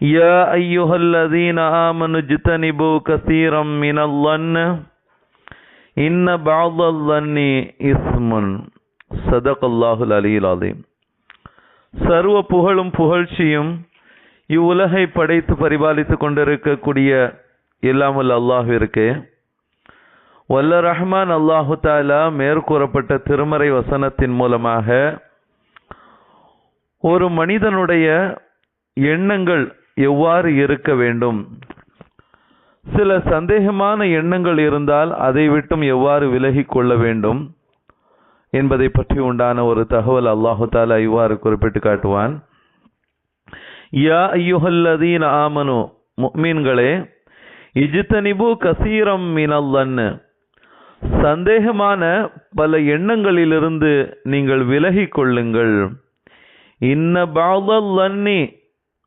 يا أيها الذين آمنوا اجتنبوا كثيرا من الظن إن بعض الظن إثم صدق الله العلي العظيم சர்வ புகழும் புகழ்ச்சியும் இவ்வுலகை படைத்து பரிபாலித்துக் கொண்டிருக்கக்கூடிய இல்லாமல் அல்லாஹிற்கு வல்ல ரஹ்மான் அல்லாஹு தாலா மேற்கூறப்பட்ட திருமறை வசனத்தின் மூலமாக ஒரு மனிதனுடைய எண்ணங்கள் எவ்வாறு இருக்க வேண்டும்? சில சந்தேகமான எண்ணங்கள் இருந்தால் அதை விட்டும் எவ்வாறு விலகி கொள்ள வேண்டும் என்பதை பற்றி உண்டான ஒரு தகவல் அல்லாஹு தாலா இவ்வாறு குறிப்பிட்டு காட்டுவான். யா ஐயுஹல்லதீன் ஆமனு முக்மீன்களே இஜித்தனிபு கசீரம் மினல்லன்னு. சந்தேகமான பல எண்ணங்களிலிருந்து நீங்கள் விலகி கொள்ளுங்கள். இன்ன பாதல்லன்னி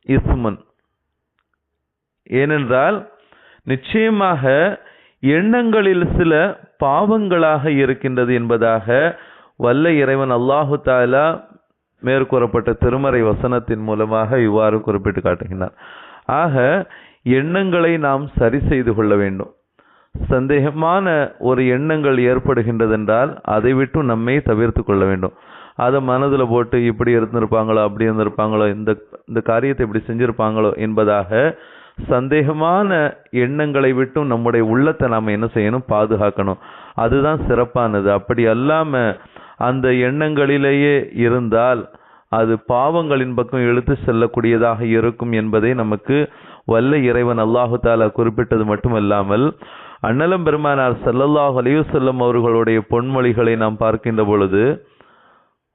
இஸ்மன். ஏனென்றால் நிச்சயமாக எண்ணங்களில் சில பாவங்களாக இருக்கின்றது என்பதாக வல்ல இறைவன் அல்லாஹு தாலா மேற்கூறப்பட்ட திருமறை வசனத்தின் மூலமாக இவ்வாறு குறிப்பிட்டு காட்டுகின்றார் ஆக எண்ணங்களை நாம் சரி செய்து கொள்ள வேண்டும். சந்தேகமான ஒரு எண்ணங்கள் ஏற்படுகின்றதென்றால் அதை விட்டு நம்மை தவிர்த்து கொள்ள வேண்டும். அதை மனதில் போட்டு இப்படி இருந்திருப்பாங்களோ அப்படி இருந்திருப்பாங்களோ இந்த இந்த காரியத்தை இப்படி செஞ்சுருப்பாங்களோ என்பதாக சந்தேகமான எண்ணங்களை விட்டும் நம்முடைய உள்ளத்தை நாம் என்ன செய்யணும்? பாதுகாக்கணும். அதுதான் சிறப்பானது. அப்படி அல்லாம அந்த எண்ணங்களிலேயே இருந்தால் அது பாவங்களின் பக்கம் இழுத்து செல்லக்கூடியதாக இருக்கும் என்பதை நமக்கு வல்ல இறைவன் அல்லாஹு தாலா குறிப்பிட்டது மட்டுமல்லாமல் அண்ணலம் பெருமானார் சல்லல்லாஹ் அலிவசல்லம் அவர்களுடைய பொன்மொழிகளை நாம் பார்க்கின்ற பொழுது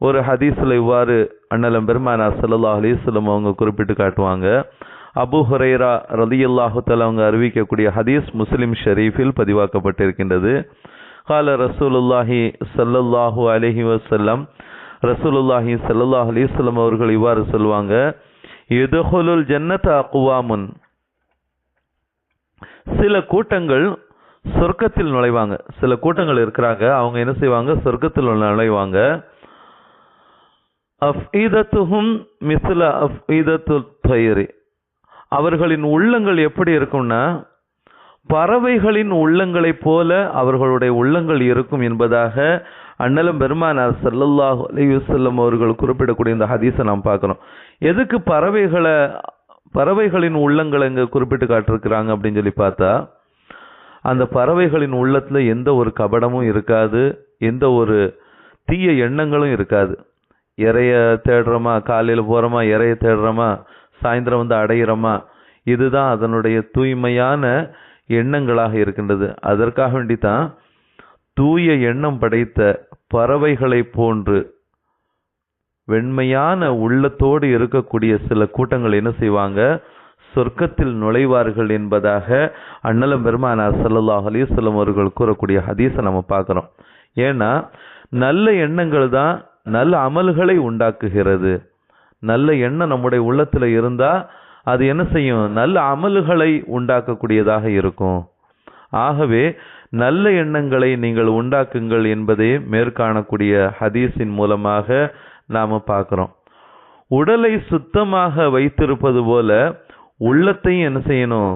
ஒரு ஹதீஸில் இவ்வாறு அண்ணலம் பெருமானார் சல்லல்லாஹ் அலிவசல்லம் அவங்க குறிப்பிட்டு காட்டுவாங்க. அபு ஹுரைரா ரலியுல்லாஹு தலா அவங்க அறிவிக்கக்கூடிய ஹதீஸ் முஸ்லிம் ஷெரீஃபில் பதிவாக்கப்பட்டிருக்கின்றது. கால ரசூலுல்லாஹி சல்லல்லாஹு அலஹி வசல்லம் ரசூலுல்லாஹி சல்லல்லாஹ் அலிஸ்லம் அவர்கள் இவ்வாறு சொல்லுவாங்க யுதஹுலுல் ஜன்னத் அக்குவாமுன் சில கூட்டங்கள் சொர்க்கத்தில் நுழைவாங்க. சில கூட்டங்கள் இருக்கிறாங்க. அவங்க என்ன செய்வாங்க? சொர்க்கத்தில் நுழைவாங்க. அஃபீதத்துஹும் மிஸ்ல அஃபீதத்து தயிரி. அவர்களின் உள்ளங்கள் எப்படி இருக்கும்னா பறவைகளின் உள்ளங்களைப் போல அவர்களுடைய உள்ளங்கள் இருக்கும் என்பதாக அண்ணலும் பெருமானார் சல்லல்லாஹ் அலையுசல்லம் அவர்கள் குறிப்பிடக்கூடிய இந்த ஹதீஸை நாம் பார்க்குறோம். எதுக்கு பறவைகளை பறவைகளின் உள்ளங்களை இங்கே குறிப்பிட்டு காட்டிருக்கிறாங்க அப்படின்னு சொல்லி பார்த்தா அந்த பறவைகளின் உள்ளத்தில் எந்த ஒரு கபடமும் இருக்காது எந்த ஒரு தீய எண்ணங்களும் இருக்காது. இறைய தேடுறோமா காலையில் போகிறோமா இறைய தேடுறோமா சாயந்தரம் வந்து அடையிறோமா? இதுதான் அதனுடைய தூய்மையான எண்ணங்களாக இருக்கின்றது. அதற்காக வேண்டி தான் தூய எண்ணம் படைத்த பறவைகளை போன்று வெண்மையான உள்ளத்தோடு இருக்கக்கூடிய சில கூட்டங்கள் என்ன செய்வாங்க? சொர்க்கத்தில் நுழைவார்கள் என்பதாக அண்ணலம் பெருமானார் சல்லாஹ் அலிஸ்லம் அவர்கள் கூறக்கூடிய ஹதீஸை நம்ம பார்க்குறோம். ஏன்னா நல்ல எண்ணங்கள் தான் நல்ல அமல்களை உண்டாக்குகிறது. நல்ல எண்ணம் நம்முடைய உள்ளத்தில் இருந்தால் அது என்ன செய்யும்? நல்ல அமல்களை உண்டாக்கக்கூடியதாக இருக்கும். ஆகவே நல்ல எண்ணங்களை நீங்கள் உண்டாக்குங்கள் என்பதை மேற்காணக்கூடிய ஹதீஸின் மூலமாக நாம் பார்க்குறோம். உடலை சுத்தமாக வைத்திருப்பது போல உள்ளத்தையும் என்ன செய்யணும்?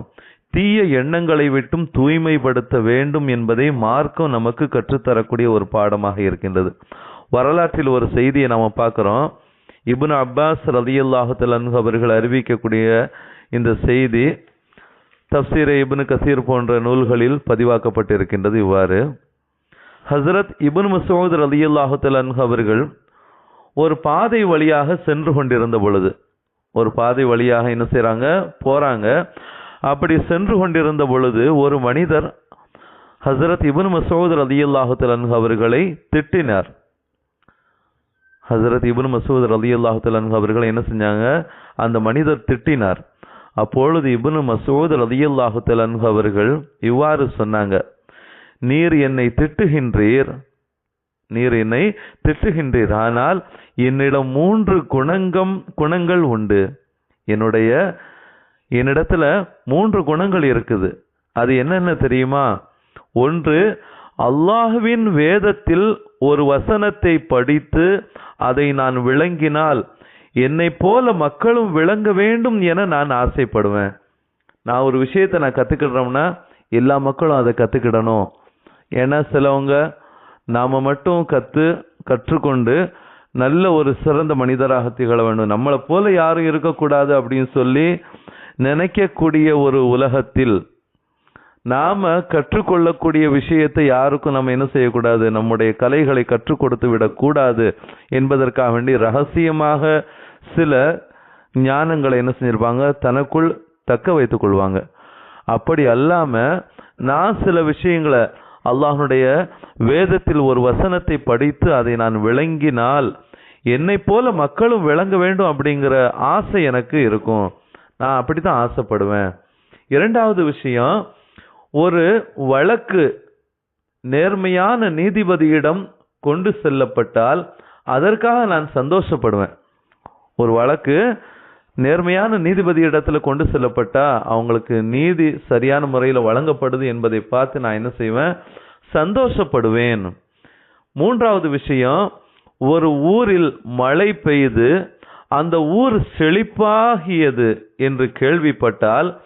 தீய எண்ணங்களை விட்டும் தூய்மைப்படுத்த வேண்டும் என்பதை மார்க்கம் நமக்கு கற்றுத்தரக்கூடிய ஒரு பாடமாக இருக்கின்றது. வரலாற்றில் ஒரு செய்தியை நாம் பார்க்குறோம். இபுன் அப்பாஸ் ரலியல்லாஹுத்தலன் அவர்கள் அறிவிக்கக்கூடிய இந்த செய்தி தப்சீரை இபுன் கசீர் போன்ற நூல்களில் பதிவாக்கப்பட்டிருக்கின்றது இவ்வாறு. ஹசரத் இபுன் மசூத் ரலியல்லாஹுத்தலன் அவர்கள் ஒரு பாதை வழியாக சென்று கொண்டிருந்த பொழுது ஒரு பாதை வழியாக என்ன செய்கிறாங்க போகிறாங்க அப்படி சென்று கொண்டிருந்த பொழுது ஒரு மனிதர் ஹசரத் இபுன் மசூத் ரலியல்லாஹுத்தலன் அவர்களை திட்டினார். ஹசரத் இபுன் மசூத் ரலியல்லாஹு தஆலா அவர்கள் என்ன செஞ்சாங்க? அந்த மனிதர் திட்டினார். அப்பொழுது இபுன் மசூத் ரதியல்லாஹு தலன்ஹு அவர்கள் இவ்வாறு சொன்னாங்க. நீர் என்னை திட்டுகின்றீர். நீர் என்னை திட்டுகின்றீர். ஆனால் என்னிடம் மூன்று குணங்கம் குணங்கள் உண்டு. என்னுடைய என்னிடத்துல மூன்று குணங்கள் இருக்குது. அது என்னென்ன தெரியுமா? ஒன்று அல்லாஹுவின் வேதத்தில் ஒரு வசனத்தை படித்து அதை நான் விளங்கினால் என்னை போல மக்களும் விளங்க வேண்டும் என நான் ஆசைப்படுவேன். நான் ஒரு விஷயத்தை நான் கற்றுக்கிடுறோம்னா எல்லா மக்களும் அதை கற்றுக்கிடணும் ஏன்னா சிலவங்க நாம மட்டும் கற்று கற்றுக்கொண்டு நல்ல ஒரு சிறந்த மனிதராக திகழ வேண்டும். நம்மளை போல யாரும் இருக்கக்கூடாது அப்படின்னு சொல்லி நினைக்கக்கூடிய ஒரு உலகத்தில் நாம கற்றுக்கொள்ளக்கூடிய விஷயத்தை யாருக்கும் நம்ம என்ன செய்யக்கூடாது? நம்முடைய கலைகளை கற்றுக் கொடுத்து விடக்கூடாது என்பதற்காக வேண்டி ரகசியமாக சில ஞானங்களை என்ன செஞ்சிருப்பாங்க? தனக்குள் தக்க வைத்துக் கொள்வாங்க. அப்படி அல்லாம நான் சில விஷயங்களை அல்லாஹனுடைய வேதத்தில் ஒரு வசனத்தை படித்து அதை நான் விளங்கினால் என்னை போல மக்களும் விளங்க வேண்டும் அப்படிங்கிற ஆசை எனக்கு இருக்கும். நான் அப்படித்தான் ஆசைப்படுவேன். இரண்டாவது விஷயம் ஒரு வழக்கு நேர்மையான நீதிபதியிடம் கொண்டு செல்லப்பட்டால் அதற்காக நான் சந்தோஷப்படுவேன். ஒரு வழக்கு நேர்மையான நீதிபதி இடத்துல கொண்டு செல்லப்பட்டா அவங்களுக்கு நீதி சரியான முறையில் வழங்கப்படுது என்பதை பார்த்து நான் என்ன செய்வேன்? சந்தோஷப்படுவேன். மூன்றாவது விஷயம் ஒரு ஊரில் மழை பெய்து அந்த ஊர் செழிப்பாகியது என்று கேள்விப்பட்டால்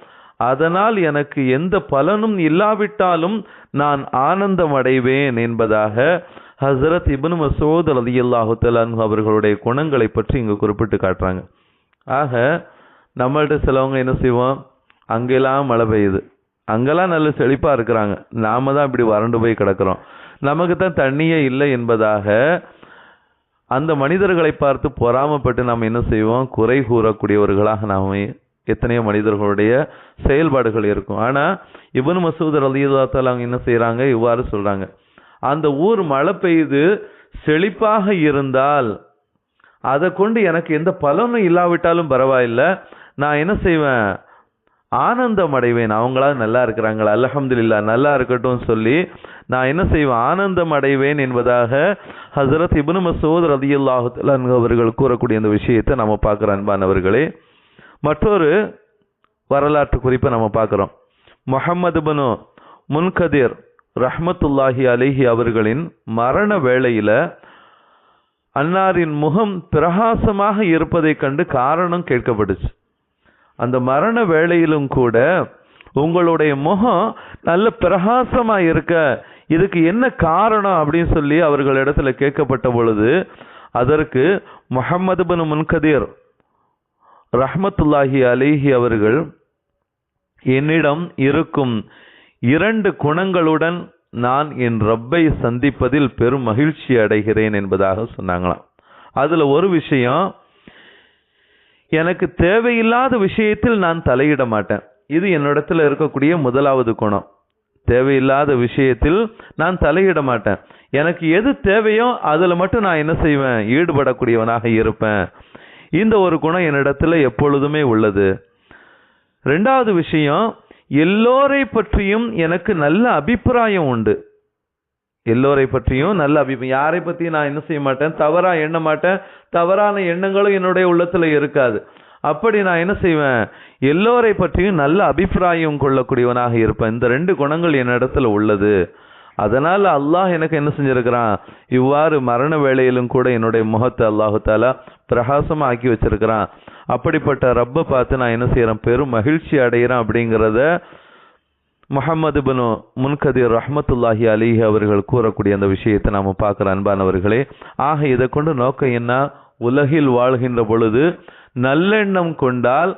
அதனால் எனக்கு எந்த பலனும் இல்லாவிட்டாலும் நான் ஆனந்தம் அடைவேன் என்பதாக ஹசரத் இப்னு மசோத் ரலியல்லாஹு தஆலா தலான் அவர்களுடைய குணங்களை பற்றி இங்கு குறிப்பிட்டு காட்டுறாங்க. ஆக நம்மள்ட்ட சிலவங்க என்ன செய்வோம்? அங்கெல்லாம் மழை பெய்யுது. அங்கெல்லாம் நல்ல செழிப்பாக இருக்கிறாங்க. நாம தான் இப்படி வறண்டு போய் கிடக்கிறோம். நமக்கு தான் தண்ணியே இல்லை என்பதாக அந்த மனிதர்களை பார்த்து பொறாமப்பட்டு நாம் என்ன செய்வோம்? குறை கூறக்கூடியவர்களாக நாம் எத்தனையோ மனிதர்களுடைய செயல்பாடுகள் இருக்கும். ஆனால் இப்னு மசூதர் அலிதாத்தால் அவங்க என்ன செய்கிறாங்க இவ்வாறு சொல்கிறாங்க அந்த ஊர் மழை பெய்து செழிப்பாக இருந்தால் அதை கொண்டு எனக்கு எந்த பலனும் இல்லாவிட்டாலும் பரவாயில்ல. நான் என்ன செய்வேன்? ஆனந்தம் அடைவேன். அவங்களா நல்லா இருக்கிறாங்களா? அல்ஹம்துலில்லா நல்லா இருக்கட்டும் சொல்லி நான் என்ன செய்வேன்? ஆனந்தம் அடைவேன் என்பதாக ஹசரத் இப்னு மசூத் ரதியுல்லாஹு அவர்கள் கூறக்கூடிய இந்த விஷயத்தை நம்ம பார்க்குற அன்பானவர்களே மற்றொரு வரலாற்று குறிப்பை நம்ம பார்க்குறோம். முகமது பனு முன்கதிர் ரஹ்மத்துல்லாஹி அலிஹி அவர்களின் மரண வேளையில் அன்னாரின் முகம் பிரகாசமாக இருப்பதைக் கண்டு காரணம் கேட்கப்பட்டுச்சு. அந்த மரண வேளையிலும் கூட உங்களுடைய முகம் நல்ல பிரகாசமாக இருக்க இதுக்கு என்ன காரணம் அப்படின்னு சொல்லி அவர்களிடத்துல கேட்கப்பட்ட பொழுது அதற்கு முகமது பின் முன்கதீர் ரஹ்மத்துல்லாஹி அலேஹி அவர்கள் என்னிடம் இருக்கும் இரண்டு குணங்களுடன் நான் என் ரப்பை சந்திப்பதில் பெரும் மகிழ்ச்சி அடைகிறேன் என்பதாக சொன்னாங்களாம். அதில் ஒரு விஷயம் எனக்கு தேவையில்லாத விஷயத்தில் நான் தலையிட மாட்டேன். இது என்னிடத்தில் இருக்கக்கூடிய முதலாவது குணம். தேவையில்லாத விஷயத்தில் நான் தலையிட மாட்டேன். எனக்கு எது தேவையோ அதில் மட்டும் நான் என்ன செய்வேன்? ஈடுபடக்கூடியவனாக இருப்பேன். இந்த ஒரு குணம் என்னிடத்தில் எப்பொழுதுமே உள்ளது. ரெண்டாவது விஷயம் எல்லோரை பற்றியும் எனக்கு நல்ல அபிப்பிராயம் உண்டு. எல்லோரை பற்றியும் நல்ல அபிப்பிராயம் யாரை பற்றியும் நான் என்ன செய்ய மாட்டேன் தவறாக எண்ண மாட்டேன் தவறான எண்ணங்களும் என்னுடைய உள்ளத்தில் இருக்காது. அப்படி நான் என்ன செய்வேன் எல்லோரை பற்றியும் நல்ல அபிப்பிராயம் கொள்ளக்கூடியவனாக இருப்பேன். இந்த ரெண்டு குணங்கள் என்னிடத்தில் உள்ளது. அதனால் அல்லாஹ் எனக்கு என்ன செஞ்சிருக்கிறான்? இவ்வாறு மரண வேளையிலும் கூட என்னுடைய முகத்தை அல்லாஹு தாலா பிரகாசமாக ஆக்கி வச்சிருக்கிறான். அப்படிப்பட்ட ரப்பை பார்த்து நான் என்ன செய்கிறேன் பெரும் மகிழ்ச்சி அடைகிறேன் அப்படிங்கிறத முகமது பின் முன்கதிர் ரஹமத்துல்லாஹி அலிஹி அவர்கள் கூறக்கூடிய அந்த விஷயத்தை நாம் பார்க்குற அன்பானவர்களே ஆக இதை கொண்டு நோக்கம் என்ன? உலகில் வாழ்கின்ற பொழுது நல்லெண்ணம் கொண்டால்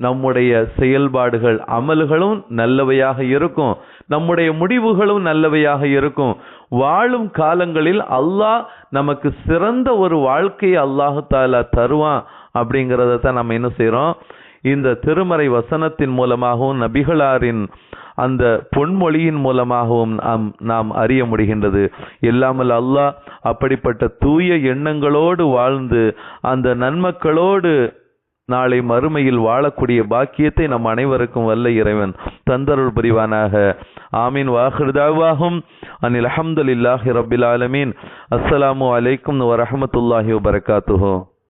நம்முடைய செயல்பாடுகள் அமல்களும் நல்லவையாக இருக்கும். நம்முடைய முடிவுகளும் நல்லவையாக இருக்கும். வாழும் காலங்களில் அல்லாஹ் நமக்கு சிறந்த ஒரு வாழ்க்கையை அல்லாஹு தாலா தருவான் அப்படிங்கிறத தான் நம்ம என்ன செய்கிறோம் இந்த திருமறை வசனத்தின் மூலமாகவும் நபிகளாரின் அந்த பொன்மொழியின் மூலமாகவும் நாம் நாம் அறிய முடிகின்றது. இல்லாமல் அல்லாஹ் அப்படிப்பட்ட தூய எண்ணங்களோடு வாழ்ந்து அந்த நன்மக்களோடு நாளை மறுமையில் வாழக்கூடிய பாக்கியத்தை நம் அனைவருக்கும் வல்ல இறைவன் தந்தருள் புரிவானாக. ஆமீன். வாஹிருதாவாகும் அனில் அஹமதுல்லாஹி ரபில் ஆலமீன். அஸ்ஸலாமு அலைக்கும் வரஹமத்துல்லாஹி வபரகாத்துஹு.